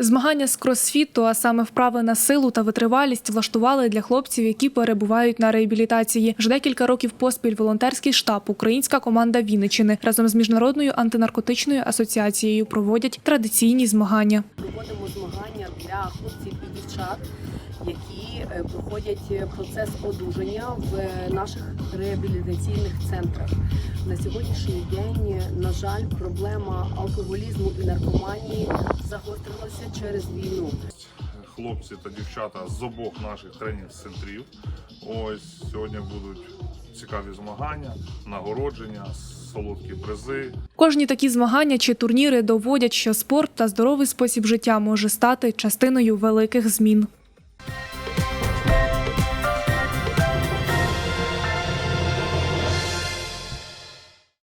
Змагання з кросфіту, а саме вправи на силу та витривалість, влаштували для хлопців, які перебувають на реабілітації. Вже декілька років поспіль волонтерський штаб, українська команда Вінничини разом з міжнародною антинаркотичною асоціацією проводять традиційні змагання. проводимо змагання для хлопців і дівчат, які проходять процес одужання в е, наших реабілітаційних центрах. На сьогоднішній день, на жаль, проблема алкоголізму і наркоманії загострилася через війну. хлопці та дівчата з обох наших тренінг-центрів. Ось сьогодні будуть цікаві змагання, нагородження, солодкі призи. Кожні такі змагання чи турніри доводять, що спорт та здоровий спосіб життя може стати частиною великих змін.